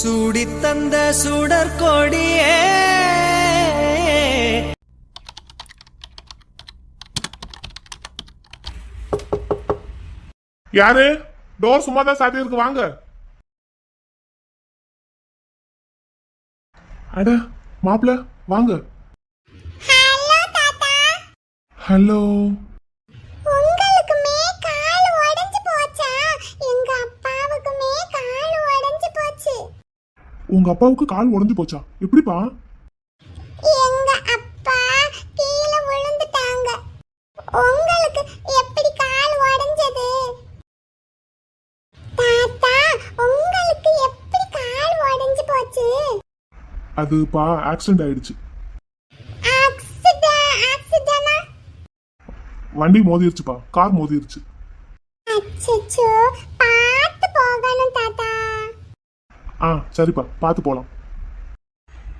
சூடித் தந்த சுடற்கொடியே யாரு? டோர் சும்மா தான் சாத்தி இருக்கு வாங்க. அட மாப்பிள வாங்க. ஹலோ உங்க அப்பாவுக்கு கால் உடைஞ்சு போச்சா? எப்படிப்பா? எங்க அப்பா கீழே விழுந்துட்டாங்க. உங்களுக்கு எப்படி கால் உடைஞ்சது? தாத்தா உங்களுக்கு எப்படி கால் உடைஞ்சு போச்சு? அதுப்பா ஆக்சிடென்ட் ஆயிடுச்சு. ஆக்சிடென்ட் ஆக்சிடென்ட் வண்டி மோதிருச்சுப்பா. கார் மோதிருச்சு. அச்சச்சோ ஆ சரிப்பா. பார்த்து போலாம்.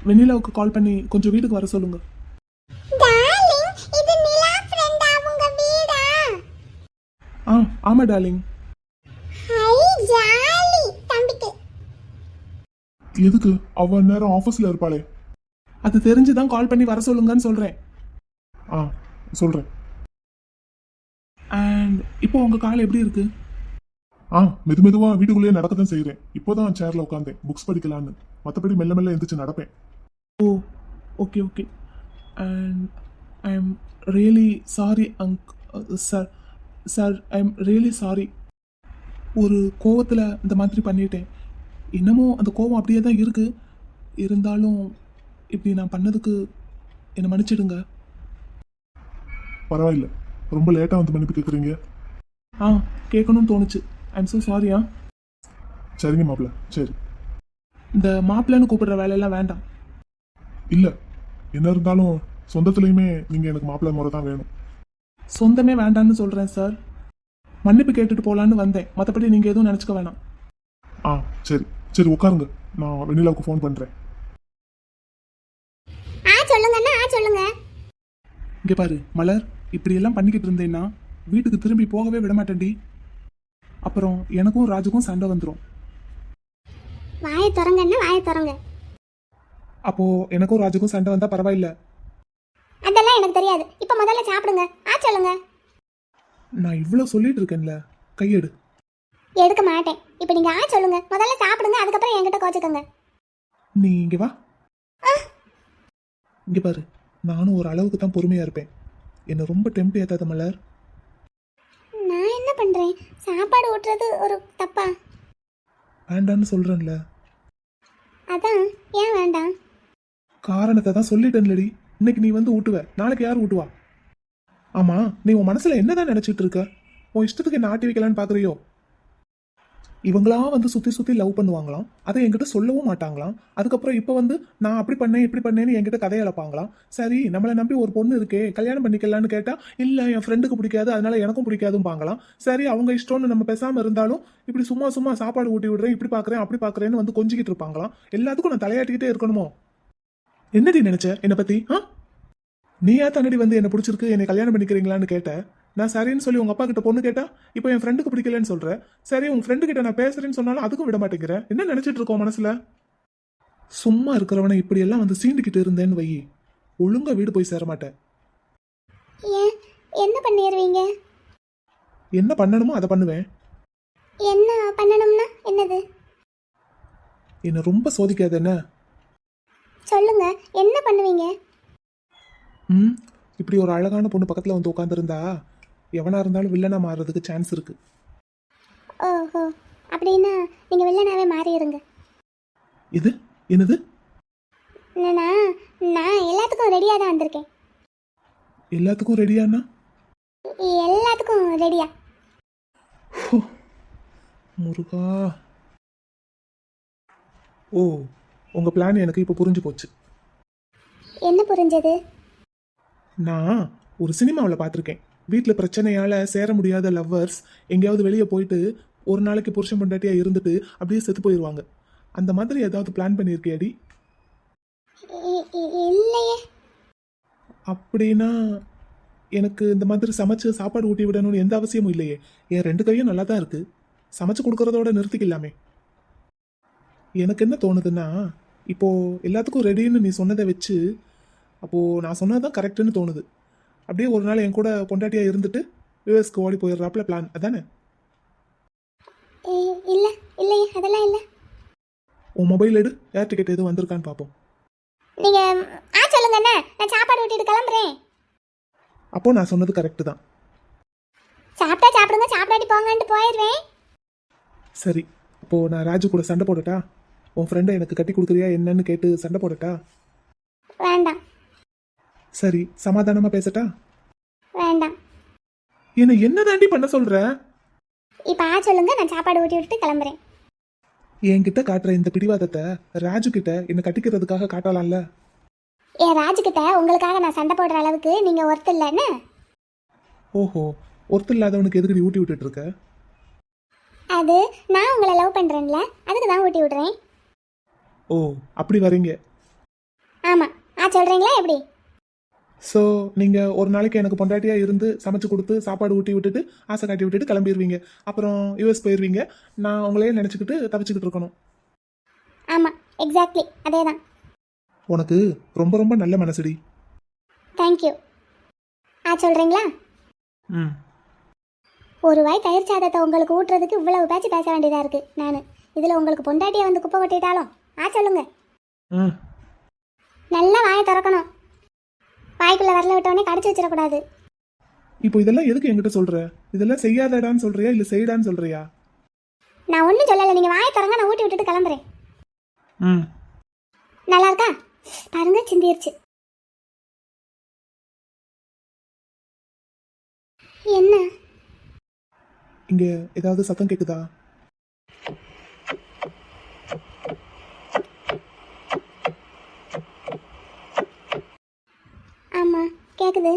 வெண்ணிலாவுக்கு கால் பண்ணி கொஞ்சம் வீட்டுக்கு வர சொல்லுங்க. டார்லிங் இது நிலா ஃப்ரெண்ட் அவங்க வீடா? ஆ ஆமா டார்லிங் ஹை ஜாலி. தம்பிக்கு. எதுக்கு? அவ நேரம் ஆபீஸ்ல இருப்பாளே. அது தெரிஞ்சுதான் கால் பண்ணி வர சொல்லுங்கன்னு சொல்றேன். ஆ சொல்றேன். அண்ட் இப்போ உங்க கால் எப்படி இருக்கு? ஆ மெது மெதுவா வீட்டுக்குள்ளேயே நடக்கத்தான் செய்றேன். இப்போதான் சேர்ல உட்காந்தேன் புக்ஸ் படிக்கலான்னு. மத்தபடி மெல்ல மெல்ல எந்திரிச்சு நடப்பேன். ஓ okay okay and I am really sorry அங்க் sir sir I am really sorry ஒரு கோவத்தில் இந்த மாதிரி பண்ணிட்டேன். இன்னமும் அந்த கோவம் அப்படியே தான் இருக்கு. இருந்தாலும் இப்படி நான் பண்ணதுக்கு என்னை மன்னிச்சிடுங்க. பரவாயில்ல. ரொம்ப லேட்டா வந்து மன்னிப்பு கேக்குறீங்க. ஆ கேட்கணும்னு தோணுச்சு. ஐ எம் ஸோ சாரியா சரிங்க மாப்பிள சரி. இந்த மாப்பிள்ளைன்னு கூப்பிடுற வேலையெல்லாம் வேண்டாம். இல்ல. என்ன இருந்தாலும் சொந்தத்துலயுமே நீங்க எனக்கு மாப்பிள்ளை முறை தான் வேணும். சொந்தமே வேண்டான்னு சொல்கிறேன் சார். மன்னிப்பு கேட்டுட்டு போகலான்னு வந்தேன். மற்றபடி நீங்கள் எதுவும் நினச்சிக்க வேணாம். ஆ சரி. சரி உட்காருங்க. நான் வெண்ணிலாவுக்கு ஃபோன் பண்றேன். ஆ சொல்லுங்கண்ணா ஆ சொல்லுங்க. இங்கே பாரு மலர். இப்படியெல்லாம் பண்ணிக்கிட்டு இருந்தேன்னா வீட்டுக்கு திரும்பி போகவே விட மாட்டேன்டி அப்புறம் எனக்கும் ராஜுக்கும் சண்டை வந்துடும் வாயை திறங்கண்ணா வாயை திறங்க. அப்போது எனக்கும் ராஜுக்கும் சண்டை வந்தால் பரவாயில்ல. அதெல்லாம் எனக்கு தெரியாது. இப்போ முதல்ல சாப்பிடுங்க. ஆ சொல்லுங்க. நான் இவ்வளோ சொல்லிட்டு இருக்கேன்ல. கையெடு. எடுக்க மாட்டேன். இப்போ நீங்க ஆ சொல்லுங்க. முதல்ல சாப்பிடுங்க. அதுக்கப்புறம் என்கிட்ட கோச்சுக்கோங்க. நீ இங்கே வா. இங்கே பாரு. நானும் ஒரு அளவுக்கு தான் பொறுமையாக இருப்பேன். என்னை ரொம்ப டெம்ப் ஏத்தாத மலர். பண்றேன்? சாப்பாடு ஊட்டுறது ஒரு தப்பா? வேண்டான்னு சொல்கிறேன்ல அதான் ஏன் வேண்டாம்? காரணத்தை தான் சொல்லிட்டேன்லடி. இன்னைக்கு நீ வந்து ஊட்டுவ. நாளைக்கு யார் ஊட்டுவா? ஆமா நீ உன் மனசுல என்னதான் நினைச்சிட்டு இருக்க? உன் இஷ்டத்துக்கு என்ன ஆட்டி வைக்கலான்னு பாக்குறியோ? இவங்களா வந்து சுற்றி சுற்றி லவ் பண்ணுவாங்களாம்? அதை என்கிட்ட சொல்லவும் மாட்டாங்களாம். அதுக்கப்புறம் இப்போ வந்து நான் அப்படி பண்ணேன் இப்படி பண்ணேன்னு என்கிட்ட கதையை இழப்பாங்களாம் சரி நம்மளை நம்பி ஒரு பொண்ணு இருக்கே கல்யாணம் பண்ணிக்கலான்னு கேட்டால் இல்லை என் ஃப்ரெண்டுக்கு பிடிக்காது அதனால எனக்கும் பிடிக்காதும்பாங்களாம். சரி அவங்க இஷ்டம்னு நம்ம பேசாமல் இருந்தாலும் இப்படி சும்மா சும்மா சாப்பாடு ஊட்டி விடுறேன் இப்படி பார்க்குறேன் அப்படி பார்க்குறேன்னு வந்து கொஞ்சிக்கிட்டு இருப்பாங்களாம். எல்லாத்துக்கும் நான் தலையாட்டிக்கிட்டே இருக்கணுமோ? என்னடி நினைச்ச? என்னை பற்றி ஆ? நீயா தன்னடி வந்து என்ன பிடிச்சிருக்கு என்னை கல்யாணம் பண்ணிக்கிறீங்களான்னு கேட்ட? நான் சரின்னு சொல்லி உங்க அப்பா கிட்ட பொண்ணு கேட்டா இப்போ என் ஃப்ரெண்டுக்கு பிடிக்கலன்னு சொல்ற. சரி உங்க ஃப்ரெண்டு கிட்ட நான் பேசுறேன்னு சொன்னாலும் அதுக்கும் விட மாட்டேங்கிற. என்ன நினைச்சிட்டு இருக்கோம் மனசுல? சும்மா இருக்கிறவனை இப்படி எல்லாம் வந்து சீண்டிக்கிட்டு இருந்தேன்னு வை ஒழுங்கா வீடு போய் சேர மாட்டேன். என்ன பண்ணிடுவீங்க என்ன பண்ணணுமோ அதை பண்ணுவேன். என்ன பண்ணணும்னா என்னது? என்னை ரொம்ப சோதிக்காத என்ன? சொல்லுங்க என்ன பண்ணுவீங்க? ம் இப்படி ஒரு அழகான பொண்ணு பக்கத்துல வந்து உட்காந்துருந்தா எவனா இருந்தாலும் வில்லனா மாறுறதுக்கு சான்ஸ் இருக்கு. ஓஹோ அப்படின்னா நீங்க வில்லனாவே மாறிடுங்க. இது? என்னது? இல்லைண்ணா நான் எல்லாத்துக்கும் ரெடியாக தான் வந்திருக்கேன். எல்லாத்துக்கும் ரெடியானா எல்லாத்துக்கும் ரெடியா முருகா. ஓ உங்க பிளான் எனக்கு இப்போ புரிஞ்சு போச்சு. என்ன புரிஞ்சது? நான் ஒரு சினிமாவில் பார்த்துருக்கேன். வீட்டில் பிரச்சனையால் சேர முடியாத லவ்வர்ஸ் எங்கேயாவது வெளியே போயிட்டு ஒரு நாளைக்கு புருஷன் பொண்டாட்டியாக இருந்துட்டு அப்படியே செத்து போயிடுவாங்க அந்த மாதிரி ஏதாவது பிளான் பண்ணியிருக்கியாடி அப்படின்னா எனக்கு இந்த மாதிரி சமைச்சு சாப்பாடு ஊட்டி விடணும்னு எந்த அவசியமும் இல்லையே. என் ரெண்டு கையும் நல்லா தான் இருக்கு. சமைச்சு கொடுக்கறதோட நிறுத்திக்கலாமே. எனக்கு என்ன தோணுதுன்னா இப்போ எல்லாத்துக்கும் ரெடின்னு நீ சொன்னதை வச்சு அப்போ நான் சொன்னதுதான் கரெக்டுன்னு தோணுது. அப்படியே ஒரு நாள் என் கூட பொண்டாட்டியா இருந்துட்டு யூஎஸ்க்கு ஓடி போயிடுறாப்புல பிளான் அதானே? இல்ல இல்லையே அதெல்லாம் இல்ல. உன் மொபைல் எடு. ஏர் டிக்கெட் எதுவும் வந்திருக்கான்னு பார்ப்போம் நீங்க ஆ சொல்லுங்க என்ன நான் சாப்பாடு விட்டுட்டு கிளம்புறேன். அப்போ நான் சொன்னது கரெக்டு தான். சாப்பிட்டா சாப்பிடுங்க சாப்பிடாட்டி போங்கன்ட்டு போயிடுவேன். சரி. இப்போ நான் ராஜு கூட சண்டை போடட்டா? உன் ஃப்ரெண்டை எனக்கு கட்டி கொடுக்குறியா என்னன்னு கேட்டு சண்டை போடட்டா? வேண்டாம். சரி சமாதானமா பேசட்டா? வேண்டாம். என்ன என்ன தாண்டி பண்ண சொல்ற? இப்போ ஆ சொல்லுங்க நான் சாப்பாடு ஊட்டி விட்டுட்டு கிளம்புறேன். என்கிட்ட காட்டுற இந்த பிடிவாதத்தை ராஜு கிட்ட என்ன கட்டிக்கிறதுக்காக காட்டலாம்ல ஏன் ராஜுக்கிட்ட உங்களுக்காக நான் சண்டை போடுற அளவுக்கு நீங்க ஒருத்தர் இல்லைன்னு ஓஹோ ஒருத்தர் இல்லாதவனுக்கு எதுக்கு ஊட்டி விட்டுட்டு இருக்க அது நான் உங்களை லவ் பண்றேன்ல அதுக்கு தான் ஊட்டி விடுறேன். ஓ அப்படி வரீங்க. ஆமா ஆ சொல்றீங்களா எப்படி? ஸோ நீங்க ஒரு நாளைக்கு எனக்கு பொண்டாட்டியா இருந்து சமைச்சு கொடுத்து சாப்பாடு ஊட்டி விட்டுட்டு ஆசை காட்டி விட்டுட்டு கிளம்பிடுவீங்க அப்புறம் யூஎஸ் போயிடுவீங்க நான் உங்களையே நினச்சிக்கிட்டு தவிச்சுக்கிட்டு இருக்கணும். ஆமா எக்ஸாக்ட்லி அதே தான் உனக்கு ரொம்ப ரொம்ப நல்ல மனசுடி. தேங்க்யூ ஆ சொல்றீங்களா? ம். ஒரு வாய் தயிர் சாதத்தை உங்களுக்கு ஊட்டுறதுக்கு இவ்வளவு பேச்சு பேச வேண்டியதா இருக்கு. நான் இதுல உங்களுக்கு பொண்டாட்டியை வந்து குப்பை கொட்டிட்டாலும் ஆ சொல்லுங்க. ம். நல்லா வாயை திறக்கணும். வாய்க்குள்ள வரல விட்டவொடனே கடிச்சு வச்சிடக்கூடாது. இப்போ இதெல்லாம் எதுக்கு என்கிட்ட சொல்ற? இதெல்லாம் செய்யாதடான்னு சொல்றியா இல்லை செய்டான்னு சொல்றியா? நான் ஒன்றும் சொல்லலை. நீங்கள் வாயை திறங்க நான் ஊட்டி விட்டுட்டு கிளம்புறேன். ம். நல்லா இருக்கா? பாருங்க சிந்திருச்சு. என்ன? இங்க ஏதாவது சத்தம் கேக்குதா? ஆமா கேக்குது.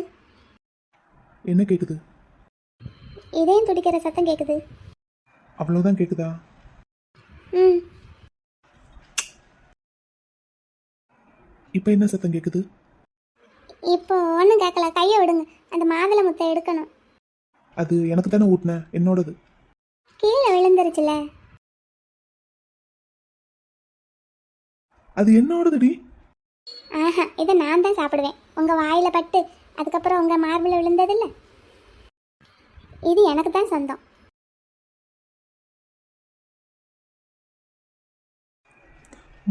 என்ன கேக்குது? இதயம் துடிக்கிற சத்தம் கேக்குது. அவ்வளவுதான் கேக்குதா? ம். இப்போ என்ன சத்தம் கேக்குது? இப்போ ஒன்றும் கேட்கல கையை விடுங்க. அந்த மாதுளை முத்தை எடுக்கணும். அது எனக்கு தானே ஊட்டினேன் என்னோடது. கீழே விழுந்துருச்சுல. அது என்னோடதுடி? ஆஹா இதை நான் தான் சாப்பிடுவேன். உங்கள் வாயில் பட்டு அதுக்கப்புறம் உங்கள் மார்பில் விழுந்ததில்ல? இது எனக்கு தான் சொந்தம்.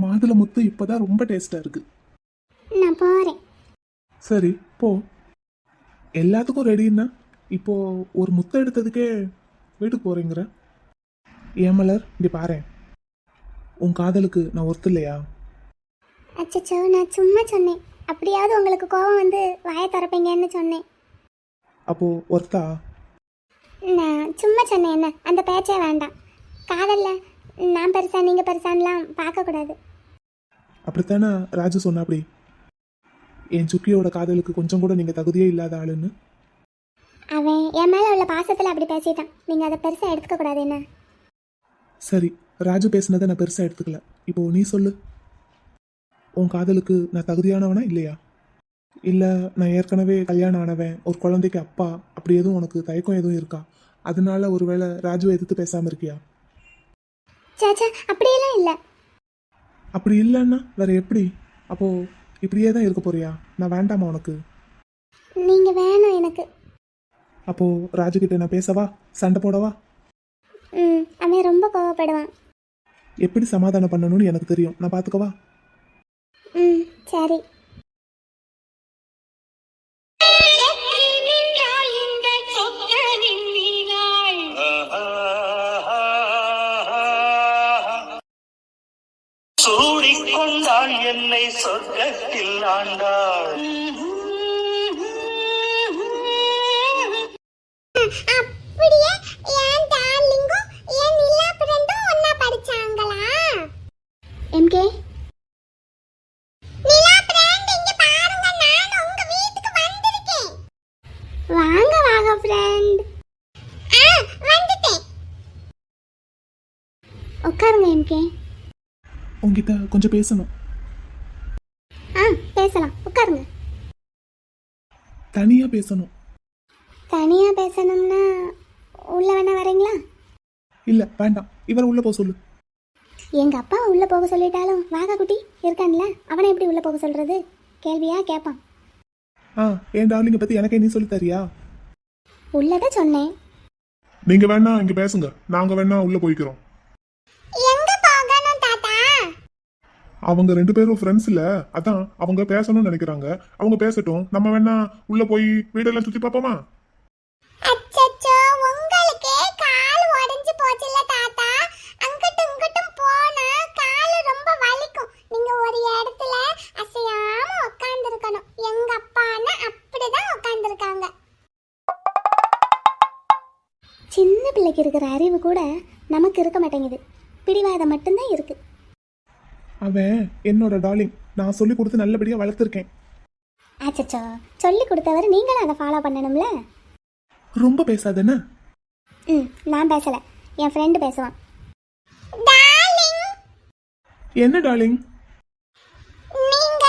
மாதுளை முத்து இப்போதான் ரொம்ப டேஸ்டா இருக்கு. நான் போகிறேன் சரி போ. எல்லாத்துக்கும் ரெடின்னா இப்போ ஒரு முத்தை எடுத்ததுக்கே வீட்டுக்கு போறீங்கிற. ஏமலர் இங்க பாரேன். உன் காதலுக்கு நான் ஒருத்தர் இல்லையா? அச்சச்சோ நான் சும்மா சொன்னேன். அப்படியாவது உங்களுக்கு கோபம் வந்து வாயை திறப்பீங்கன்னு சொன்னேன். அப்போ ஒருத்தா? நான் சும்மா சொன்னேன் என்ன? அந்த பேச்சே வேண்டாம். காதல்ல நான் பெருசா நீங்கள் பெருசான்லாம் பார்க்கக்கூடாது அப்படித்தானே ராஜு சொன்னா அப்படி என் சுக்கியோட காதலுக்கு கொஞ்சம் கூட நீங்க தகுதியே இல்லாத ஆளுன்னு? அவன் என் மேலே உள்ள பாசத்தில் அப்படி பேசிட்டான். நீங்கள் அதை பெருசாக எடுத்துக்கக்கூடாது என்ன? சரி ராஜு பேசுனதை நான் பெருசா எடுத்துக்கல. இப்போ நீ சொல்லு. உன் காதலுக்கு நான் தகுதியானவனா இல்லையா? இல்ல நான் ஏற்கனவே கல்யாணம் ஆனவன் ஒரு குழந்தைக்கு அப்பா அப்படி எதுவும் உனக்கு தயக்கம் எதுவும் இருக்கா? அதனால ஒருவேளை ராஜுவை எதிர்த்து பேசாம இருக்கியா? சேச்சா அப்படியெல்லாம் இல்லை. அப்படி இல்லைன்னா வேற எப்படி? அப்போ இப்படியே தான் இருக்க போறியா? நான் வேண்டாமா உனக்கு? நீங்கள் வேணும் எனக்கு. அப்போ ராஜு கிட்ட நான் பேசவா? சண்டை போடவா? ம் அவன் ரொம்ப கோவப்படுவான். எப்படி சமாதானம் பண்ணணும்னு எனக்கு தெரியும். நான் பாத்துக்கவா? ம் சரி. சூடிக்கொண்டாள் என்னை சொர்க்கத்தில் ஆண்டாள். அப்படியே என் டார்லிங்கும் என் நிலா ஃப்ரெண்டும் ஒண்ணா படிச்சாங்களா? எம்கே? வாங்க வாங்க ஃப்ரெண்ட் ஆ வந்துட்டேன். உட்காருங்க எம்கே. உன்கிட்ட கொஞ்சம் பேசணும். ஆ பேசலாம். உட்காருங்க. தனியா பேசணும். தனியா பேசணும்னா உள்ள வேணா வரீங்களா? இல்ல வேண்டாம். இவரை உள்ள போக சொல்லு. எங்க அப்பா உள்ள போக சொல்லிட்டாலும் வாகா குட்டி இருக்கான்ல அவனை எப்படி உள்ள போக சொல்றது? கேள்வியா கேட்பான் ஆ என் டார்லிங்கை பத்தி எனக்கே நீ சொல்லி தரியா? உள்ளத சொன்னேன். நீங்க வேணா இங்க பேசுங்க. நாங்க வேணா உள்ள போய்க்கிறோம். எங்க போகணும் தாத்தா? அவங்க ரெண்டு பேரும் ஃப்ரெண்ட்ஸ் இல்ல. அதான் அவங்க பேசணும்னு நினைக்கிறாங்க. அவங்க பேசட்டும். நம்ம வேணா உள்ள போய் வீடெல்லாம் சுத்தி பார்ப்போமா? நமக்கு இருக்க மாட்டேங்குது. பிடிவாதம் மட்டும்தான் இருக்கு. அவன் என்னோட டார்லிங் நான் சொல்லி கொடுத்து நல்லபடியா வளர்த்துருக்கேன். அச்சச்சோ சொல்லி கொடுத்தவர் நீங்களும் அதை ஃபாலோ பண்ணணும்ல? ரொம்ப பேசாதேன்னு? ம் நான் பேசல. என் ஃப்ரெண்டு பேசுவான். என்ன டார்லிங் நீங்க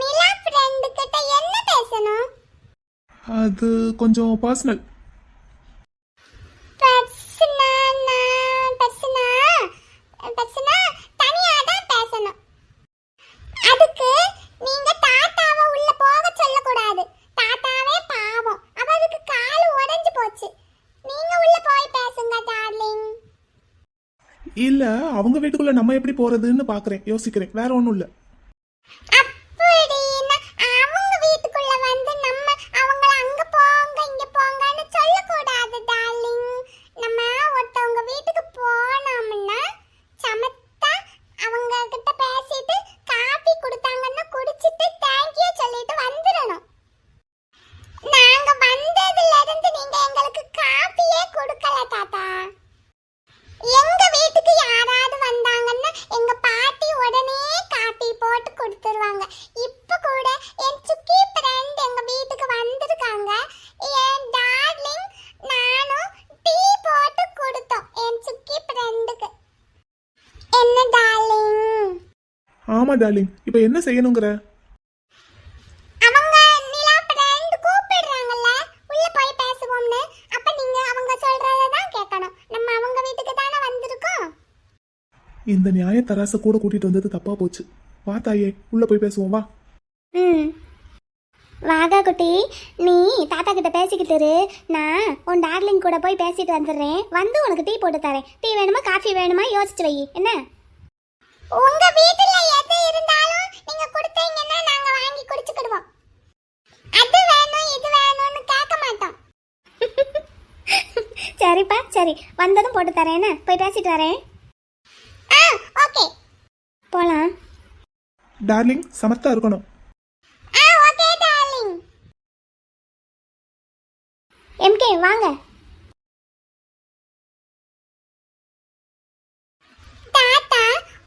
நிலா ஃப்ரெண்டு கிட்ட என்ன பேசணும்? அது கொஞ்சம் பர்சனல் பர்சனா பர்சனா பர்சனா தனியா தான் பேசணும் அதுக்கு நீங்க தாத்தாவை உள்ள போக சொல்லக்கூடாது தாத்தாவே பாவம் அவருக்கு கால் உடைஞ்சு போச்சு நீங்க உள்ள போய் பேசுங்க டார்லிங் இல்ல அவங்க வீட்டுக்குள்ள நம்ம எப்படி போறதுன்னு பாக்குறேன் யோசிக்கிறேன் வேற ஒண்ணும் இல்ல அப்படின்னா அவங்க வீட்டுக்குள்ள வந்து நம்ம அவங்கள அங்க போங்க இங்க போங்கன்னு சொல்லக்கூடாது டார்லிங் நம்ம ஒருத்தவங்க வீட்டுக்கு போனோம்னா சமத்தா அவங்க கிட்ட பேசிட்டு காபி கொடுத்தாங்கன்னா குடிச்சிட்டு தேங்க்யூ சொல்லிட்டு வந்துடணும் நாங்க வந்ததுல இருந்து நீங்க எங்களுக்கு காபியே கொடுக்கல தாத்தா எங்க வீட்டுக்கு யாராவது வந்தாங்கன்னா எங்க பாட்டி உடனே காப்பி போட்டு கொடுத்துருவாங்க இப்ப கூட என் சுக்கி ஃப்ரெண்ட் எங்க வீட்டுக்கு வந்திருக்காங்க என் டார்லிங் நானும் டீ போட்டு கொடுத்தோம் என் சுக்கி ஃப்ரெண்டுக்கு என்ன டார்லிங் ஆமா டார்லிங் இப்ப என்ன செய்யணுங்கிற? அவங்க நிலா ஃப்ரெண்ட் கூப்பிடுறாங்கல்ல உள்ள போய் பேசுவோம்னு. அப்ப நீங்க அவங்க சொல்றத தான் கேட்கணும். நம்ம அவங்க வீட்டுக்கு தானே வந்திருக்கோம். இந்த நியாய தராசை கூட கூட்டிட்டு வந்தது தப்பா போச்சு. வா தாயே உள்ள போய் பேசுவோம் வா. ம். வாகா குட்டி. நீ தாத்தா கிட்ட பேசிக்கிட்டு இரு. நான் உன் டார்லிங் கூட போய் பேசிட்டு வந்துடுறேன். வந்து உனக்கு டீ போட்டு தரேன். டீ வேணுமா காஃபி வேணுமா யோசிச்சு வை. என்ன? உங்க வீட்டுல இருந்தாலும் நீங்க கொடுத்தீங்கன்னா நாங்க வாங்கி குடிச்சுக்கிடுவோம். அது வேணும் இது வேணும்னு கேட்க மாட்டோம். சரிப்பா சரி. வந்ததும் போட்டு தரேன் என்ன? போய் பேசிட்டு வரேன். ஆ ஓகே. போலாம். டார்லிங் சமத்தா இருக்கணும் ஆ ஓகே டார்லிங் எம்கே வாங்க தாத்தா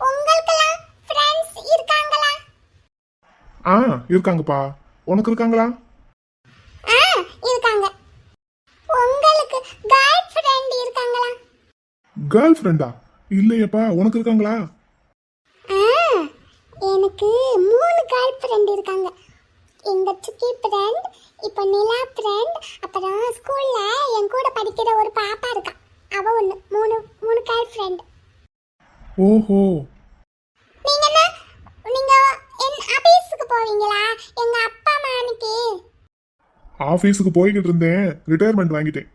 உங்களுக்கெல்லாம் ஃப்ரெண்ட்ஸ் இருக்காங்களா ஆ இருக்காங்கப்பா. உனக்கு இருக்காங்களா? ஆ இருக்காங்க. உங்களுக்கு கேர்ள் ஃப்ரெண்ட் இருக்காங்களா? கேர்ள் ஃப்ரெண்டா இல்லையப்பா உனக்கு இருக்காங்களா? ஆ எனக்கு மூணு கேர்ள் ஃப்ரெண்ட் இருக்காங்க. எங்க சுக்கி ஃப்ரெண்ட் இப்போ நிலா ஃப்ரெண்ட் அப்புறம் ஸ்கூல்ல என் கூட படிக்கிற ஒரு பாப்பா இருக்கா. அவ ஒன்று மூணு மூணு கேர்ள் ஃப்ரெண்ட் ஓஹோ. நீங்க என்ன நீங்க என் ஆபீஸ்க்கு போவீங்களா? எங்க அப்பா மானுக்கு ஆபீஸுக்கு போய்கிட்டு இருந்தேன். ரிட்டையர்மெண்ட் வாங்கிட்டேன்.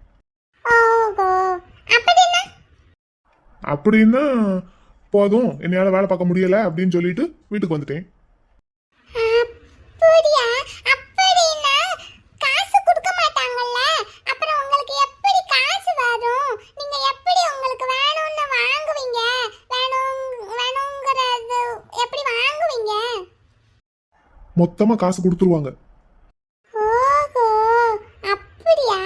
ஓஹோ. அப்படின்னா அப்படின்னா போதும். என்னால வேலை பார்க்க முடியல அப்படின்னு சொல்லிட்டு வீட்டுக்கு வந்துட்டேன் அப்படியா அப்படின்னா காசு கொடுக்க மாட்டாங்கல்ல அப்புறம் உங்களுக்கு எப்படி காசு வரும் நீங்க எப்படி உங்களுக்கு வேணும்னு வாங்குவீங்க வேணும் வேணுங்கிறது எப்படி வாங்குவீங்க மொத்தமா காசு கொடுத்துருவாங்க. ஓஹோ அப்படியா?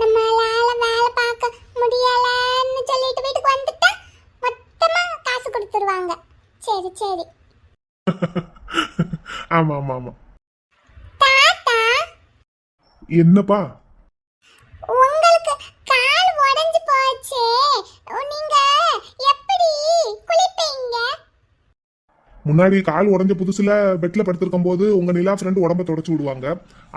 நம்மளால வேலை பார்க்க முடியலன்னு சொல்லிட்டு வீட்டுக்கு வந்துட்டா மொத்தமா காசு கொடுத்துருவாங்க. சரி சரி. ஆமா ஆமா ஆமா. தாத்தா? என்னப்பா உங்களுக்கு கால் உடைஞ்சு போச்சே நீங்க எப்படி குளிப்பீங்க முன்னாடி கால் உடஞ்ச புதுசுல பெட்ல படுத்திருக்கும் போது உங்க நிலா ஃப்ரெண்ட் உடம்ப தொடச்சு விடுவாங்க.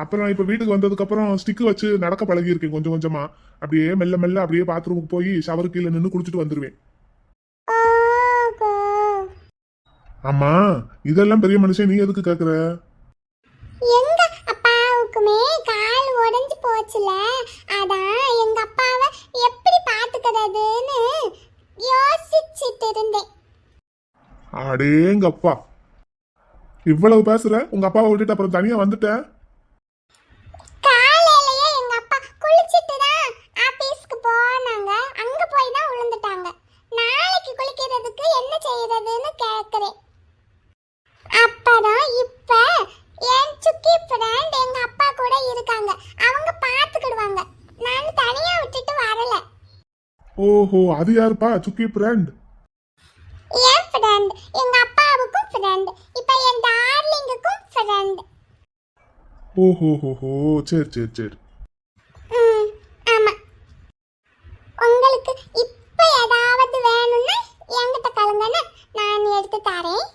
அப்புறம் இப்ப வீட்டுக்கு வந்ததுக்கு அப்புறம் ஸ்டிக் வச்சு நடக்க பழகி இருக்கேன் கொஞ்சம் கொஞ்சமா. அப்படியே மெல்ல மெல்ல அப்படியே பாத்ரூமுக்கு போய் ஷவர் கீழே நின்று குளிச்சுட்டு வந்துருவேன். ஆமா இதெல்லாம் பெரிய மனுஷன் நீ எதுக்கு கேக்குற? எங்க அப்பாவுக்குமே கால் உடைஞ்சு போச்சுல. அதான் எங்க அப்பாவை எப்படி பாத்துக்கிறதுன்னு யோசிச்சுட்டு இருந்தேன். அடேங்கப்பா. இவ்வளவு பேசுற? உங்க அப்பாவை விட்டுட்டு அப்புறம் தனியா வந்துட்ட? காலையிலயே எங்க அப்பா குளிச்சிட்டு தான் ஆபீஸ்க்கு போனாங்க. அங்க போய் தான் விழுந்துட்டாங்க நாளைக்கு குளிக்கிறதுக்கு என்ன செய்யறதுன்னு கேக்குறேன். அப்பதான் இப்ப என் சுக்கி ஃப்ரெண்ட் எங்க அப்பா கூட இருக்காங்க. அவங்க பாத்துக்கிடுவாங்க. நான் தனியா விட்டுட்டு வரல. ஓஹோ அது யாருப்பா? சுக்கி ஃப்ரெண்ட் என் ஃப்ரெண்ட் எங்க அப்பாவுக்கும் ஃப்ரெண்ட் இப்ப என் டார்லிங்குக்கும் ஃப்ரெண்ட் ஓஹோ ஹோஹோ சரி சரி. சரி உங்களுக்கு இப்ப ஏதாவது வேணும்னா என்கிட்ட கலங்கன்னு நான் எடுத்து தரேன்.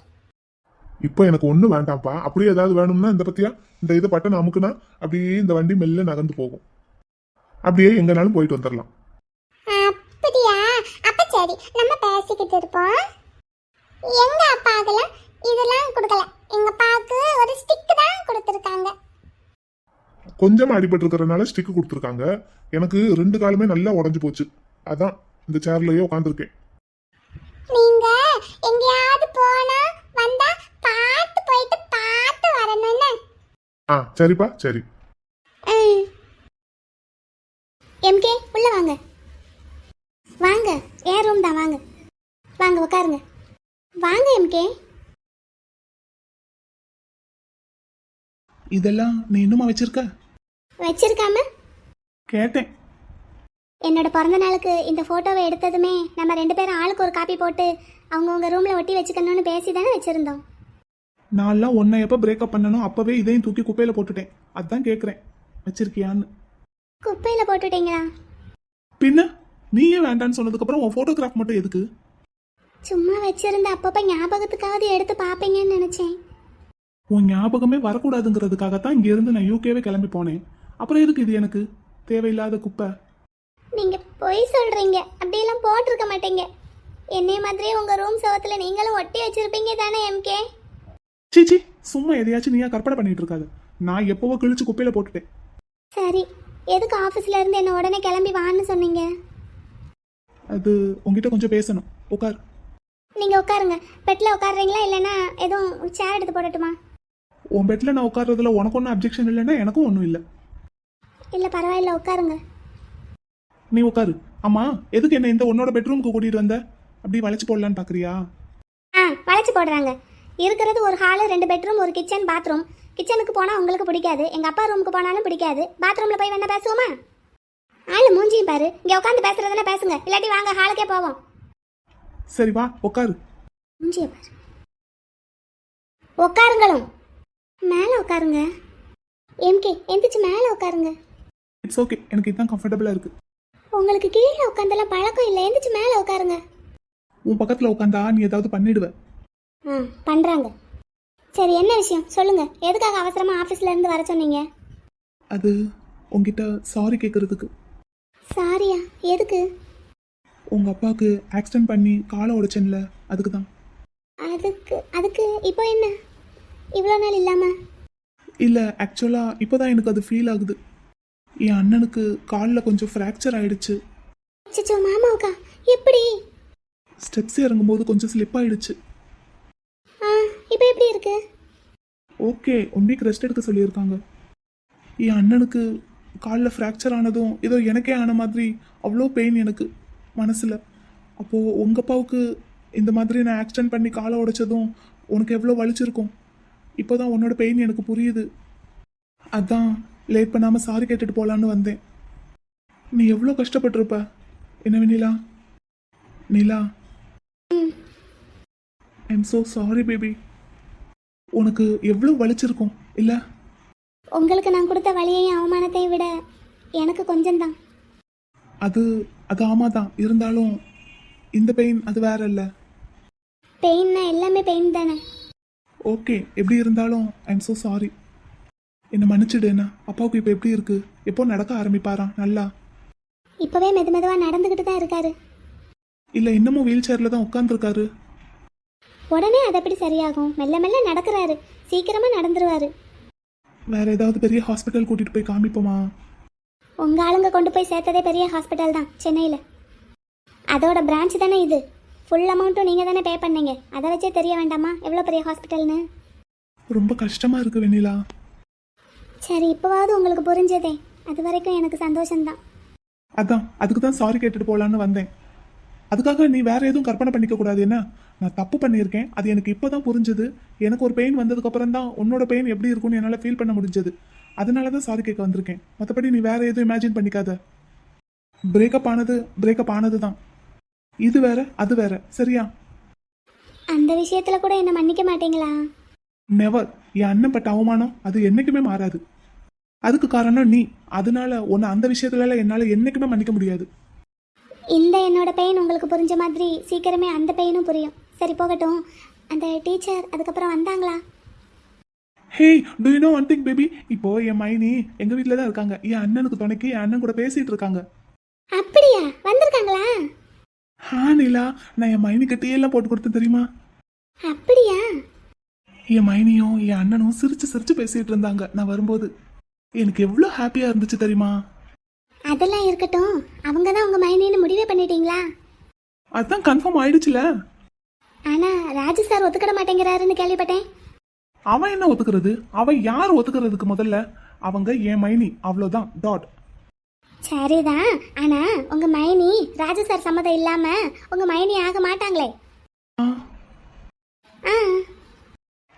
இப்போ எனக்கு ஒண்ணு வேண்டாம்ப்பா. அப்படியே ஏதாவது வேணும்னா இந்த பத்தியா இந்த இது பட்டன் அமுக்குனா அப்படியே இந்த வண்டி மெல்ல நகர்ந்து போகும். அப்படியே எங்கனாலும் போயிட்டு வந்துடலாம் அப்படியா? அப்ப சரி நம்ம பேசிக்கிட்டு இருப்போம். எங்க அப்பாக்கெல்லாம் இதெல்லாம் கொடுக்கல. எங்க அப்பாவுக்கு ஒரு ஸ்டிக் தான் கொடுத்துருக்காங்க. கொஞ்சமா அடிபட்டு இருக்கிறதுனால ஸ்டிக் கொடுத்துருக்காங்க. எனக்கு ரெண்டு காலுமே நல்லா உடஞ்சு போச்சு. அதான் இந்த சேர்லயே உட்காந்துருக்கேன் நீங்க எங்கேயாவது போனா வந்தா பார்த்து போயிட்டு பார்த்து வரணும்னு. ஆ சரிப்பா சரி. எம்கே உள்ள வாங்க. வாங்க ஏன் ரூம் தான் வாங்க. வாங்க உட்காருங்க. வாங்க எம்கே இதெல்லாம் நீ இன்னுமா வச்சிருக்க? வச்சிருக்காம? கேட்டேன். என்னோட பிறந்த நாளுக்கு இந்த போட்டோவை எடுத்ததுமே நம்ம ரெண்டு பேரும் ஆளுக்கு ஒரு காப்பி போட்டு அவங்கவுங்க ரூம்ல ஒட்டி வச்சுக்கணும்னு பேசி தானே வச்சிருந்தோம். நான்லாம் உன்னை எப்போ பிரேக்கப் பண்ணணும் அப்பவே இதையும் தூக்கி குப்பையில போட்டுட்டேன். அதான் கேட்குறேன் வச்சிருக்கியான்னு. குப்பையில போட்டுட்டீங்களா? பின்ன? நீயே வேண்டான்னு சொன்னதுக்கப்புறம் உன் ஃபோட்டோகிராஃப் மட்டும் எதுக்கு? சும்மா வச்சிருந்த அப்பப்ப ஞாபகத்துக்காவது எடுத்து பாப்பீங்கன்னு நினைச்சேன். உன் ஞாபகமே வரக்கூடாதுங்கிறதுக்காகத்தான் இங்க இருந்து நான் யூகேவே கிளம்பி போனேன். அப்புறம் எதுக்கு இது எனக்கு? தேவையில்லாத குப்பை. நீங்க பொய் சொல்றீங்க. அப்படியெல்லாம் போட்டிருக்க மாட்டீங்க. என்னைய மாதிரியே உங்க ரூம் சவத்துல நீங்களும் ஒட்டி வச்சிருப்பீங்க தானே எம்கே சீச்சி சும்மா எதையாச்சும் நீயா கற்பனை பண்ணிட்டு இருக்காத. நான் எப்பவோ கிழிச்சு குப்பையில போட்டுட்டேன். சரி. எதுக்கு ஆபீஸ்ல இருந்து என்ன உடனே கிளம்பி வான்னு சொன்னீங்க? அது உங்ககிட்ட கொஞ்சம் பேசணும். உட்கார் நீங்க உட்காருங்க பெட்ல உட்காருறீங்களா இல்லைன்னா எதுவும் சேர் எடுத்து போடட்டுமா? உன் பெட்ல நான் உட்கார்றதுல உனக்கு ஒன்றும் அப்ஜெக்ஷன் இல்லைன்னா எனக்கும் ஒன்றும் இல்லை. இல்ல பரவாயில்ல உட்காருங்க. நீ உட்காரு. அம்மா எதுக்கு என்ன இந்த உன்னோட பெட்ரூமுக்கு கூட்டிட்டு வந்த? அப்படி வளைச்சு போடலான்னு பாக்குறியா? ஆ வளைச்சு போடுறாங்க. இருக்கிறது ஒரு ஹாலு ரெண்டு பெட்ரூம் ஒரு கிச்சன் பாத்ரூம் கிச்சனுக்கு போனால் உங்களுக்கு பிடிக்காது. எங்கள் அப்பா ரூமுக்கு போனாலும் பிடிக்காது. பாத்ரூமில் போய் வேணா பேசுவோமா? ஆளு மூஞ்சியும் பாரு. இங்கே உட்காந்து பேசுறதுனா பேசுங்க. இல்லாட்டி வாங்க ஹாலுக்கே போவோம். சரி வா உட்காரு. மூஞ்சிய பாரு. உட்காருங்களும் மேலே உட்காருங்க. எம்கே எந்திரிச்சு மேலே உட்காருங்க. இட்ஸ் ஓகே எனக்கு இதுதான் கம்ஃபர்டபுளா இருக்கு. உங்களுக்கு கீழே உட்காந்தெல்லாம் பழக்கம் இல்லை. எந்திரிச்சு மேலே உட்காருங்க. உன் பக்கத்துல உட்காந்தா நீ ஏதாவது பண்ணிடுவ. ஆ பண்ணுறாங்க சரி என்ன விஷயம்? சொல்லுங்க. எதுக்காக அவசரமாக ஆஃபீஸ்ல இருந்து வர சொன்னீங்க? அது உங்ககிட்ட சாரி கேட்கறதுக்கு சாரியா எதுக்கு? உங்க அப்பாவுக்கு ஆக்சிடென்ட் பண்ணி காலை உடைச்சேன்ல அதுக்கு தான் அதுக்கு அதுக்கு இப்போ என்ன? இவ்வளோ நாள் இல்லாம? இல்லை ஆக்சுவலாக இப்போதான் எனக்கு அது ஃபீல் ஆகுது. என் அண்ணனுக்கு காலில் கொஞ்சம் ஃப்ராக்சர் ஆயிடுச்சு. சிச்சோ மாமாவுக்கா? எப்படி? ஸ்டெப்ஸ் இறங்கும்போது கொஞ்சம் ஸ்லிப் ஆயிடுச்சு. ஆ இப்போ எப்படி இருக்கு? ஓகே ஒன் வீக் ரெஸ்ட் எடுக்க சொல்லியிருக்காங்க. என் அண்ணனுக்கு காலில் ஃப்ராக்சர் ஆனதும் ஏதோ எனக்கே ஆன மாதிரி அவ்வளோ பெயின் எனக்கு மனசில். அப்போது உங்கள் அப்பாவுக்கு இந்த மாதிரி நான் ஆக்சிடென்ட் பண்ணி காலை உடைச்சதும் உனக்கு எவ்வளோ வலிச்சிருக்கும்? இப்போ தான் உன்னோட பெயின் எனக்கு புரியுது. அதான் லேட் பண்ணாமல் சாரி கேட்டுட்டு போகலான்னு வந்தேன். நீ எவ்வளோ கஷ்டப்பட்டிருப்ப? என்ன Vennila? Nila? I'm so sorry baby உனக்கு எவ்வளோ வலிச்சிருக்கும் இல்லை? உங்களுக்கு நான் கொடுத்த வழியையும் அவமானத்தையும் விட எனக்கு கொஞ்சம்தான். அது அது ஆமாம் தான் இருந்தாலும் இந்த பெயின் அது வேற இல்லை பெயின்னா எல்லாமே பெயின் தானே. ஓகே எப்படி இருந்தாலும் ஐம் so சாரி என்னை மன்னிச்சிடு என்ன அப்பாவுக்கு இப்போ எப்படி இருக்கு? எப்போ நடக்க ஆரம்பிப்பாராம் நல்லா? இப்போவே மெது மெதுவாக நடந்துக்கிட்டு தான் இருக்காரு. இல்லை இன்னமும் வீல் சேரில் தான் உட்காந்துருக்காரு உடனே அது எப்படி சரியாகும்? மெல்ல மெல்ல நடக்கிறாரு. சீக்கிரமா நடந்துருவாரு. வேற ஏதாவது பெரிய ஹாஸ்பிட்டல் கூட்டிட்டு போய் காமிப்போமா? உங்க ஆளுங்க கொண்டு போய் சேர்த்ததே பெரிய ஹாஸ்பிட்டல் தான் சென்னையில். அதோட பிரான்ச் தானே இது? ஃபுல் அமௌண்ட்டும் நீங்கள் தானே பே பண்ணீங்க. அதை வச்சே தெரிய வேண்டாமா? எவ்வளோ பெரிய ஹாஸ்பிட்டல்னு ரொம்ப கஷ்டமா இருக்கு வெண்ணிலா. சரி இப்போவாவது உங்களுக்கு புரிஞ்சதே. அது வரைக்கும் எனக்கு சந்தோஷம்தான். அதான் அதுக்கு தான் சாரி கேட்டுட்டு போலான்னு வந்தேன். அதுக்காக நீ வேற எதுவும் கற்பனை பண்ணிக்க கூடாது என்ன? நான் தப்பு பண்ணியிருக்கேன். அது எனக்கு இப்போதான் புரிஞ்சது. எனக்கு ஒரு பெயின் வந்ததுக்கு அப்புறம் தான் உன்னோட பெயின் எப்படி இருக்கும்னு என்னால் ஃபீல் பண்ண முடிஞ்சது. அதனால தான் சாரி கேட்க வந்திருக்கேன். மற்றபடி நீ வேற எதுவும் இமேஜின் பண்ணிக்காத. பிரேக்கப் ஆனது பிரேக்கப் ஆனது தான் இது வேற அது வேற. சரியா? அந்த விஷயத்தில் கூட என்னை மன்னிக்க மாட்டீங்களா? நெவர் என் அண்ணன் பட்ட அவமானம் அது என்னைக்குமே மாறாது. அதுக்கு காரணம் நீ. அதனால உன்னை அந்த விஷயத்துல என்னால் என்னைக்குமே மன்னிக்க முடியாது. இந்த என்னோட பெயின் உங்களுக்கு புரிஞ்ச மாதிரி சீக்கிரமே அந்த பெயினும் புரியும். சரி போகட்டும். அந்த டீச்சர் அதுக்கப்புறம் வந்தாங்களா? Hey do you know one thing baby இப்போ என் மைனி எங்க வீட்டில் தான் இருக்காங்க. என் அண்ணனுக்கு துணைக்கு என் அண்ணன் கூட பேசிட்டு இருக்காங்க. அப்படியா? வந்திருக்காங்களா? ஹா நிலா நான் என் மைனிக்கு டீ எல்லாம் போட்டு கொடுத்தேன் தெரியுமா? அப்படியா? என் மைனியும் என் அண்ணனும் சிரிச்சு சிரிச்சு பேசிட்டு இருந்தாங்க. நான் வரும்போது எனக்கு எவ்வளோ ஹாப்பியா இருந்துச்சு தெரியுமா? அதெல்லாம் இருக்கட்டும். அவங்க தான் உங்கள் மைனின்னு முடிவே பண்ணிட்டீங்களா? அதான் கன்ஃபார்ம் ஆயிடுச்சுல. ஆனால் ராஜு சார் ஒத்துக்கிட மாட்டேங்கிறாருன்னு கேள்விப்பட்டேன். அவன் என்ன ஒத்துக்கிறது? அவன் யார் ஒத்துக்கிறதுக்கு முதல்ல? அவங்க என் மைனி. அவ்வளோதான் டாட் சரிதான். ஆனா உங்க மைனி ராஜு சார் சம்மதம் இல்லாம உங்க மைனி ஆக மாட்டாங்களே.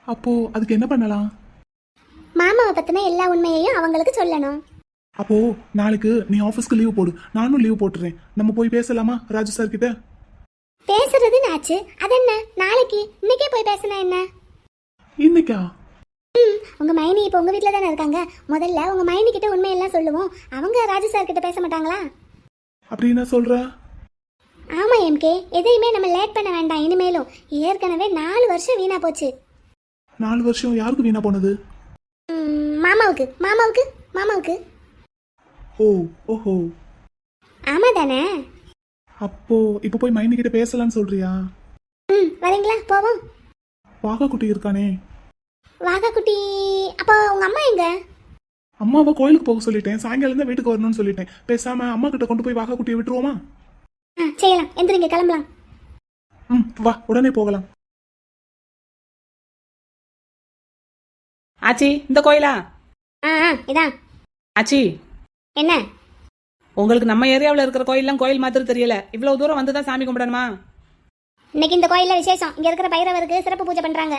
அப்போ அதுக்கு என்ன பண்ணலாம்? மாமாவை பத்தின எல்லா உண்மையையும் அவங்களுக்கு சொல்லணும். அப்போ நாளைக்கு நீ ஆஃபீஸ்க்கு லீவ் போடு. நானும் லீவ் போட்டுறேன். நம்ம போய் பேசலாமா ராஜு சார் கிட்ட? பேசுறதுன்னு ஆச்சு. அது என்ன நாளைக்கு. இன்னைக்கே போய் பேசினா என்ன? இன்னைக்கா? உங்க மைனி இப்போ உங்க வீட்ல தானே இருக்காங்க? முதல்ல உங்க மைனி கிட்ட உண்மையெல்லாம் சொல்லுவோம். அவங்க ராஜு சார் கிட்ட பேச மாட்டாங்களா? அப்படி என்ன சொல்ற? ஆமா எம்கே எதையுமே நம்ம லேட் பண்ண வேண்டாம் இனிமேலும். ஏற்கனவே நாலு வருஷம் வீணா போச்சு. நாலு வருஷம் யாருக்கு வீணா போனது? மாமாவுக்கு. மாமாவுக்கு? மாமாவுக்கு. ஓ ஓஹோ. ஆமா தானே? அப்போ இப்போ போய் மைனி கிட்ட பேசலாம்னு சொல்றியா? ம் வரீங்களா? போவோம். வாகா குட்டி இருக்கானே. வாகா குட்டி. அப்போ உங்க அம்மா எங்க? அம்மாவை கோயிலுக்கு போக சொல்லிட்டேன். சாயங்காலம் தான் வீட்டுக்கு வரணும்னு சொல்லிட்டேன். பேசாம அம்மா கிட்ட கொண்டு போய் வாகா குட்டியை விட்டுருவோமா? ஆ செய்யலாம். எந்திரிங்க கிளம்பலாம். ம் வா உடனே போகலாம். ஆச்சி இந்த கோயிலா? ஆ ஆ இதான். ஆச்சி. என்ன? உங்களுக்கு நம்ம ஏரியாவில் இருக்கிற கோயில்லாம் கோயில் மாதிரி தெரியல. இவ்வளவு தூரம் வந்து தான் சாமி கும்பிடணுமா? இன்னைக்கு இந்த கோயில்ல விசேஷம். இங்க இருக்கிற பைரவருக்கு சிறப்பு பூஜை பண்றாங்க.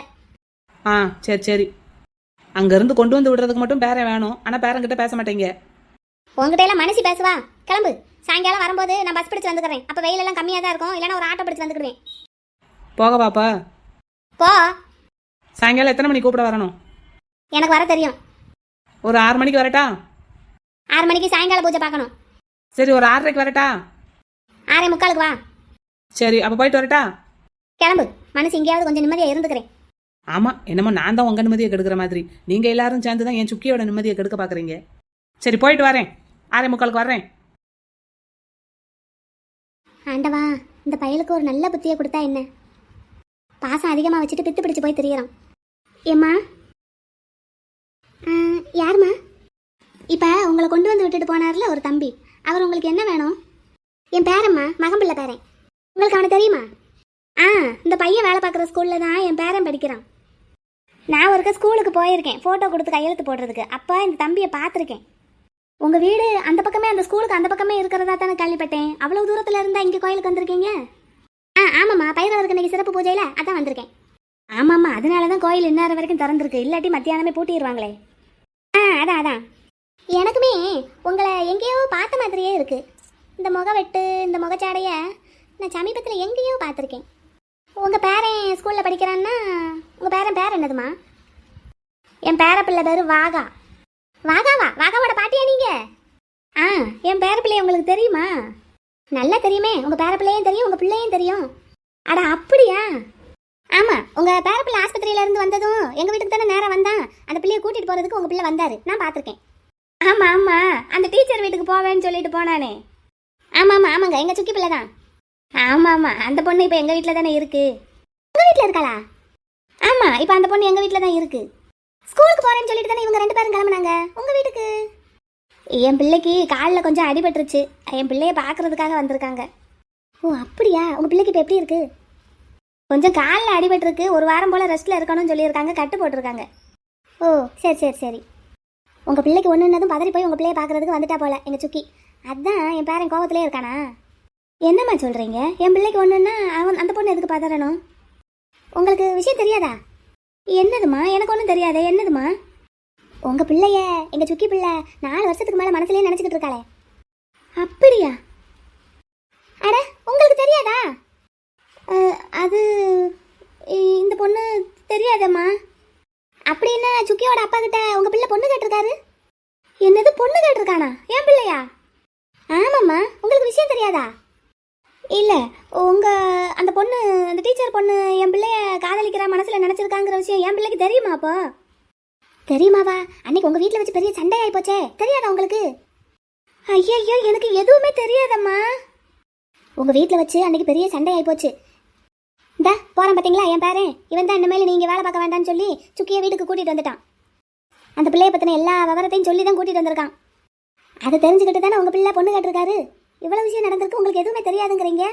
ஆ சரி சரி. அங்கேருந்து கொண்டு வந்து விடுறதுக்கு மட்டும் பேரன் வேணும். ஆனால் பேரங்கிட்ட பேச மாட்டேங்க. உங்ககிட்ட எல்லாம் மனசு பேசுவா? கிளம்பு. சாயங்காலம் வரும்போது நான் பஸ் பிடிச்சு வந்துக்கிறேன் அப்ப வெயில் எல்லாம் கம்மியா தான் இருக்கும். இல்லைன்னா ஒரு ஆட்டோ பிடிச்சு வந்துக்கிடுவேன். போக பாப்பா. போ. சாயங்காலம் எத்தனை மணிக்கு கூப்பிட வரணும்? எனக்கு வர தெரியும். ஒரு ஆறு மணிக்கு வரட்டா? ஆறு மணிக்கு சாயங்கால பூஜை பார்க்கணும். சரி ஒரு ஆறரைக்கு வரட்டா? ஆறே முக்காலுக்கு வா. சரி அப்போ போயிட்டு வரட்டா? கிளம்பு. மனசு எங்கேயாவது கொஞ்சம் நிம்மதியா இருந்துக்கிறேன். ஆமாம் என்னமோ நான் தான் உங்கள் நிம்மதியை கெடுக்கிற மாதிரி. நீங்கள் எல்லாரும் சேர்ந்து தான் என் சுக்கியோட நிம்மதியை கெடுக்க பார்க்குறீங்க சரி போயிட்டு வரேன். ஆறே முக்காலுக்கு வர்றேன். ஆண்டவா இந்த பயலுக்கு ஒரு நல்ல புத்தியை கொடுத்தா என்ன? பாசம் அதிகமாக வச்சுட்டு பித்து பிடிச்சு போய் தெரியறான் ஏம்மா? யாருமா யாரும்மா? இப்போ உங்களை கொண்டு வந்து விட்டுட்டு போனார்ல ஒரு தம்பி. அவர் உங்களுக்கு என்ன வேணும்? என் பேரம்மா மகம்பிள்ளை பேரன். உங்களுக்கு அவனை தெரியுமா? ஆ இந்த பையன் வேலை பார்க்குற ஸ்கூலில் தான் என் பேரன் படிக்கிறான். நான் ஒருக்க ஸ்கூலுக்கு போயிருக்கேன். ஃபோட்டோ கொடுத்து கையெழுத்து போடுறதுக்கு. அப்போ இந்த தம்பியை பார்த்துருக்கேன். உங்கள் வீடு அந்த பக்கமே அந்த ஸ்கூலுக்கு அந்த பக்கமே இருக்கிறதா தானே கேள்விப்பட்டேன். அவ்வளோ தூரத்தில் இருந்தால் இங்கே கோயிலுக்கு வந்திருக்கீங்க? ஆ ஆமாம்மா. பைரவருக்கு இன்னைக்கு சிறப்பு பூஜையில் அதான் வந்திருக்கேன். ஆமாம்மா. அதனால தான் கோயில் இன்னொரு வரைக்கும் திறந்துருக்கு. இல்லாட்டி மத்தியானமே பூட்டிடுவாங்களே ஆ அதான் அதான். எனக்குமே உங்களை எங்கேயோ பார்த்த மாதிரியே இருக்குது இந்த முகவெட்டு இந்த முகச்சாடையை நான் சமீபத்தில் எங்கேயோ பார்த்துருக்கேன். உங்கள் பேரன் ஸ்கூலில் படிக்கிறான்னா உங்கள் பேரன் பேர் என்னதுமா என் பேர பிள்ளை பேர் வாகா. வாகாவா? வாகாவோட பாட்டியா நீங்கள் ஆ என் பேர பிள்ளைய உங்களுக்கு தெரியுமா? நல்லா தெரியுமே. உங்கள் பேர பிள்ளையும் தெரியும் உங்கள் பிள்ளையும் தெரியும். அட அப்படியா? ஆமாம் உங்கள் பேர பிள்ளை ஆஸ்பத்திரியிலேருந்து வந்ததும் எங்கள் வீட்டுக்கு தானே நேராக வந்தான். அந்த பிள்ளையை கூட்டிகிட்டு போகிறதுக்கு உங்கள் பிள்ளை வந்தார். நான் பார்த்துருக்கேன். ஆமாம் ஆமாம் அந்த டீச்சர் வீட்டுக்கு போவேன்னு சொல்லிட்டு போனானே. ஆமாம் ஆமாம் ஆமாங்க. எங்கள் சுக்கி பிள்ளை தான். ஆமாம் ஆமாம் அந்த பொண்ணு இப்போ எங்கள் வீட்டில் தானே இருக்குது உங்கள் வீட்டில் இருக்காளா? ஆமாம் இப்போ அந்த பொண்ணு எங்கள் வீட்டில் தான் இருக்குது ஸ்கூலுக்கு போகிறேன்னு சொல்லிட்டு தானே இவங்க ரெண்டு பேரும் கிளம்புனாங்க. உங்கள் வீட்டுக்கு? என் பிள்ளைக்கு காலில் கொஞ்சம் அடிபட்டுருச்சு. என் பிள்ளைய பார்க்குறதுக்காக வந்திருக்காங்க. ஓ அப்படியா? உங்கள் பிள்ளைக்கு இப்போ எப்படி இருக்கு? கொஞ்சம் காலில் அடிபட்டுருக்கு. ஒரு வாரம் போல் ரெஸ்ட்டில் இருக்கணும்னு சொல்லியிருக்காங்க. கட்டு போட்டிருக்காங்க. ஓ சரி சரி சரி. உங்கள் பிள்ளைக்கு ஒன்றுனதும் பதறி போய் உங்கள் பிள்ளைய பார்க்குறதுக்கு வந்துட்டா போல எங்கள் சுக்கி. அதான் என் பேரன் கோவத்திலே இருக்கானா? என்னம்மா சொல்கிறீங்க என் பிள்ளைக்கு ஒன்றுன்னா அவன் அந்த பொண்ணு எதுக்கு பதறணும் உங்களுக்கு விஷயம் தெரியாதா? என்னதுமா எனக்கு ஒன்றும் தெரியாதே. என்னதுமா உங்கள் பிள்ளைய எங்கள் சுக்கி பிள்ளை நாலு வருஷத்துக்கு மேலே மனசுலேயே நினச்சிக்கிட்டு இருக்காளே. அப்படியா? அட உங்களுக்கு தெரியாதா? அது இந்த பொண்ணு தெரியாதம்மா. அப்படின்னா சுக்கியோட அப்பா கிட்ட உங்கள் பிள்ளை பொண்ணு கேட்டிருக்காரு? என்னது பொண்ணு கேட்டிருக்கானா? என் பிள்ளையா? ஆமாம்மா. உங்களுக்கு விஷயம் தெரியாதா? இல்லை உங்கள் அந்த பொண்ணு அந்த டீச்சர் பொண்ணு என் பிள்ளைய காதலிக்கிற மனசில் நினச்சிருக்காங்கிற விஷயம் என் பிள்ளைக்கு தெரியுமா அப்போ? தெரியுமாவா? அன்னைக்கு உங்கள் வீட்டில் வச்சு பெரிய சண்டை ஆயி போச்சே. தெரியாதா உங்களுக்கு? ஐயோ எனக்கு எதுவுமே தெரியாதம்மா. உங்கள் வீட்டில் வச்சு அன்னைக்கு பெரிய சண்டை ஆயி போச்சு. இந்த போகிறேன் பார்த்தீங்களா என் பேரன்? இவன் தான் இனிமேல் நீங்கள் வேலை பார்க்க வேண்டாம்னு சொல்லி சுக்கிய வீட்டுக்கு கூட்டிகிட்டு வந்துட்டான். அந்த பிள்ளைய பற்றின எல்லா விவரத்தையும் சொல்லி தான் கூட்டிகிட்டு வந்திருக்கான். அதை தெரிஞ்சுக்கிட்டு தானே உங்கள் பிள்ளை பொண்ணு கேட்டிருக்காரு? இவ்வளோ விஷயம் நடந்திருக்கு உங்களுக்கு எதுவுமே தெரியாதுங்கிறீங்க?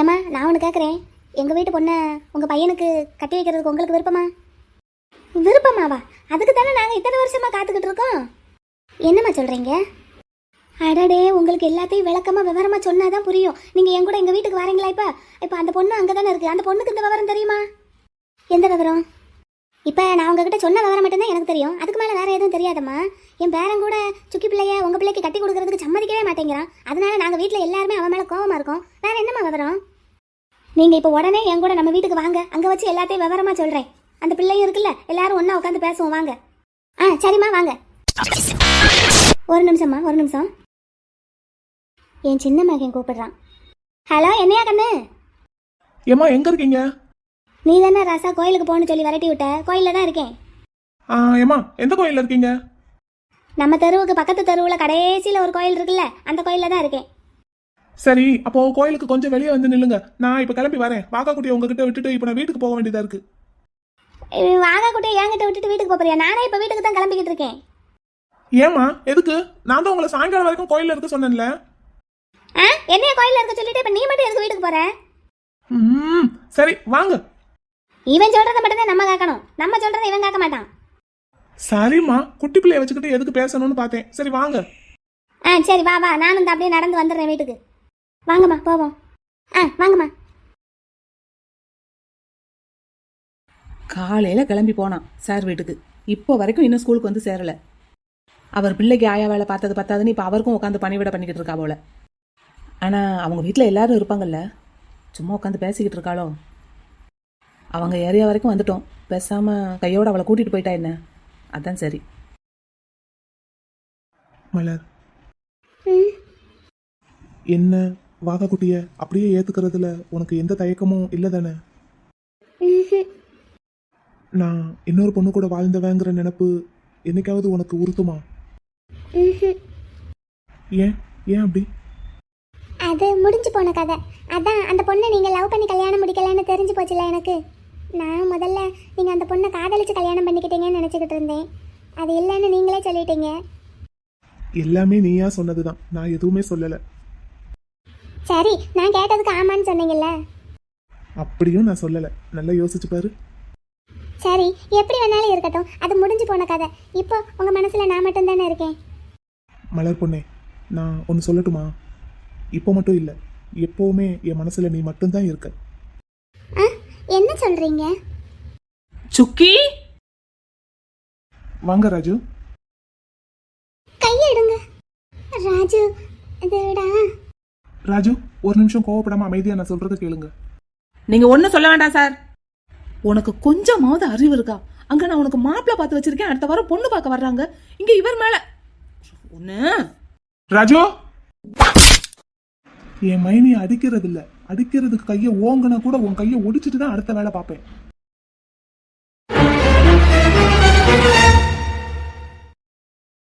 ஏமா நான் ஒன்று கேட்குறேன் எங்கள் வீட்டு பொண்ணை உங்கள் பையனுக்கு கட்டி வைக்கிறதுக்கு உங்களுக்கு விருப்பமா? விருப்பமாவா? அதுக்கு தானே நாங்கள் இத்தனை வருஷமாக காத்துக்கிட்டு இருக்கோம். என்னம்மா சொல்கிறீங்க அடடே உங்களுக்கு எல்லாத்தையும் விளக்கமாக விவரமாக சொன்னால் தான் புரியும். நீங்கள் என் கூட எங்கள் வீட்டுக்கு வரீங்களா இப்போ? இப்போ அந்த பொண்ணு அங்கே தானே இருக்குது அந்த பொண்ணுக்கு இந்த விவரம் தெரியுமா? எந்த விவரம்? இப்போ நான் உங்ககிட்ட சொன்ன விவரம் மட்டும்தான் எனக்கு தெரியும். அதுக்கு மேலே வேறு எதுவும் தெரியாதம்மா. என் பேரன் கூட சுக்கி பிள்ளைய உங்கள் பிள்ளைக்கு கட்டி கொடுக்குறதுக்கு சம்மதிக்கவே மாட்டேங்கிறான். அதனால நாங்கள் வீட்டில் எல்லாருமே அவன் மேலே கோவமாக இருக்கோம். வேறு என்னம்மா விவரம்? நீங்கள் இப்போ உடனே என் கூட நம்ம வீட்டுக்கு வாங்க. அங்கே வச்சு எல்லாத்தையும் விவரமாக சொல்கிறேன் அந்த பிள்ளையும் இருக்குல்ல எல்லாரும் ஒன்றா உட்காந்து பேசுவோம். வாங்க. ஆ சரிம்மா வாங்க. ஒரு நிமிஷம்மா ஒரு நிமிஷம். என் சின்ன மகன் கூப்பிடுறான். ஹலோ என்னையா கண்ணு? ஏம்மா எங்க இருக்கீங்க? நீ தானே ராசா கோயிலுக்கு போகணும்னு சொல்லி விரட்டி விட்ட? கோயிலில் தான் இருக்கேன். ஆ ஏம்மா எந்த கோயில்ல இருக்கீங்க? நம்ம தெருவுக்கு பக்கத்து தெருவில் கடைசியில் ஒரு கோயில் இருக்குல்ல அந்த கோயிலில் தான் இருக்கேன். சரி அப்போ கோயிலுக்கு கொஞ்சம் வெளியே வந்து நில்லுங்க. நான் இப்ப கிளம்பி வரேன். வாக்கா குட்டியை உங்ககிட்ட விட்டுட்டு இப்போ நான் வீட்டுக்கு போக வேண்டியதா இருக்கு. வாகா குட்டியை என்கிட்ட விட்டுட்டு வீட்டுக்கு போறியா? நானே இப்போ வீட்டுக்கு தான் கிளம்பிக்கிட்டு இருக்கேன். ஏம்மா எதுக்கு? நான் தான் உங்களை சாயங்காலம் வரைக்கும் கோயில்ல இருக்க சொன்னேன்ல. ஆ என்னைய கோயிலில் இருக்க சொல்லிட்டு இப்போ நீ மட்டும் எதுக்கு வீட்டுக்கு போற? ம் சரி வாங்க. இவன் சொல்றத மட்டும் தான் நம்ம கேட்கணும். நம்ம சொல்றதை இவன் கேட்க மாட்டான். சரிம்மா குட்டி பிள்ளைய வச்சுக்கிட்டு எதுக்கு பேசணும்னு பார்த்தேன். சரி வாங்க. ஆ சரி வா வா. நானும் இந்த அப்படியே நடந்து வந்துடுறேன் வீட்டுக்கு. வாங்கம்மா போவோம். ஆ வாங்கம்மா. காலையில் கிளம்பி போனான் சார் வீட்டுக்கு. இப்போ வரைக்கும் இன்னும் ஸ்கூலுக்கு வந்து சேரலை. அவர் பிள்ளைக்கு ஆயா வேலை பார்த்தது பத்தாதுன்னு இப்போ அவருக்கும் உட்காந்து பணிவிட பண்ணிக்கிட்டு இருக்கா போல. ஆனால் அவங்க வீட்டில் எல்லாரும் இருப்பாங்கல்ல. சும்மா உட்காந்து பேசிக்கிட்டு இருக்காளோ? அவங்க ஏரியா வரைக்கும் வந்துட்டோம். பேசாமல் கையோட அவளை கூட்டிகிட்டு போயிட்டா என்ன? அதான் சரி. மலர். என்ன? வாகா குட்டிய அப்படியே ஏத்துக்கிறதுல உனக்கு எந்த தயக்கமும் இல்லை தானே. நான் இன்னொரு பொண்ணு கூட வாழ்ந்தவங்கிற நினப்பு என்னைக்காவது உனக்கு உறுத்துமா. ஏன்? ஏன் அப்படி? அது முடிஞ்சு போன கதை. அதான் அந்த பொண்ணை நீங்கள் லவ் பண்ணி கல்யாணம் முடிக்கலன்னு தெரிஞ்சு போச்சுல எனக்கு? நான் முதல்ல நீங்கள் அந்த பொண்ணை காதலிச்சு கல்யாணம் பண்ணிக்கிட்டீங்கன்னு நினச்சிக்கிட்டு இருந்தேன். அது இல்லைன்னு நீங்களே சொல்லிட்டீங்க. எல்லாமே நீயா சொன்னதுதான். நான் எதுவுமே சொல்லலை. சரி நான் கேட்டதுக்கு ஆமான்னு சொன்னீங்கல்ல. அப்படியும் நான் சொல்லலை. நல்லா யோசிச்சு பாரு. சரி எப்படி வேணாலும் இருக்கட்டும். அது முடிஞ்சு போன கதை. இப்போ உங்கள் மனசில் நான் மட்டும்தானே இருக்கேன். மலர் பொண்ணே நான் ஒன்று சொல்லட்டுமா? இப்போ மட்டும் இல்லை. எப்போவுமே என் மனசில் நீ மட்டும்தான் இருக்க. என்ன சொல்கிறீங்க சுக்கி? வாங்க ராஜு. கையை எடுங்க ராஜு இதுடா. ராஜு ஒரு நிமிஷம் கோவப்படாம அமைதியா நான் சொல்றதை கேளுங்க. நீங்கள் ஒன்றும் சொல்ல வேண்டாம் சார். உனக்கு கொஞ்சமாவது அறிவு இருக்கா? அங்கே நான் உனக்கு மாப்பிள்ளை பார்த்து வச்சிருக்கேன். அடுத்த வாரம் பொண்ணு பார்க்க வர்றாங்க. இங்கே இவர் மேலே. ஒன்று ராஜு! என் மைனியை அடிக்கிறது இல்ல அடிக்கிறதுக்கு கையை ஓங்கினா கூட உன் கையை ஒடிச்சிட்டு தான் அடுத்த வேலை பார்ப்பேன்.